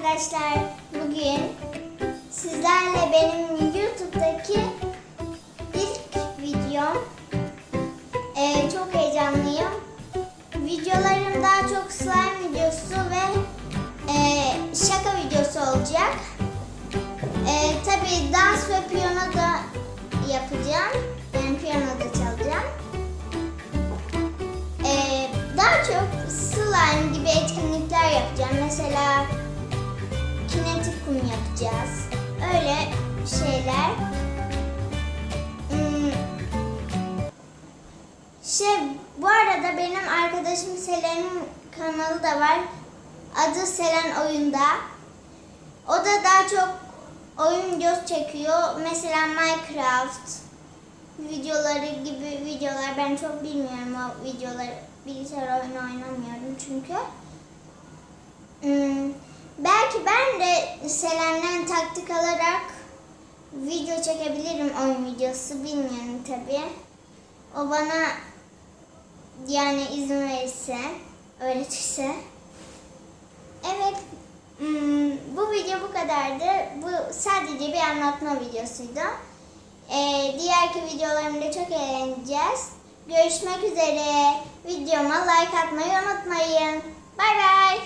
arkadaşlar. Bugün sizlerle benim YouTube'daki ilk videom. Ee, çok heyecanlıyım. Videolarım daha çok slime videosu ve e, şaka videosu olacak. E, Tabi dans ve piyano da yapacağım. Yani piyano da çalacağım. Ee, daha çok slime gibi etkinlikler yapacağım. Mesela şeyler. Hmm. Şey, bu arada benim arkadaşım Selen'in kanalı da var. Adı Selen Oyunda. O da daha çok oyun videosu çekiyor. Mesela Minecraft videoları gibi videolar ben çok bilmiyorum o videoları bilgisayar oyunu oynamıyorum çünkü. Hmm, belki ben de Selen'den taktik alarak video çekebilirim oyun videosu bilmiyorum tabi. O bana yani izin verirse, öğretirse. Evet, hmm, bu video bu kadardı. Bu sadece bir anlatma videosuydu. Ee, diğerki videolarımda çok eğleneceğiz. Görüşmek üzere. Videoma like atmayı unutmayın. Bay bay.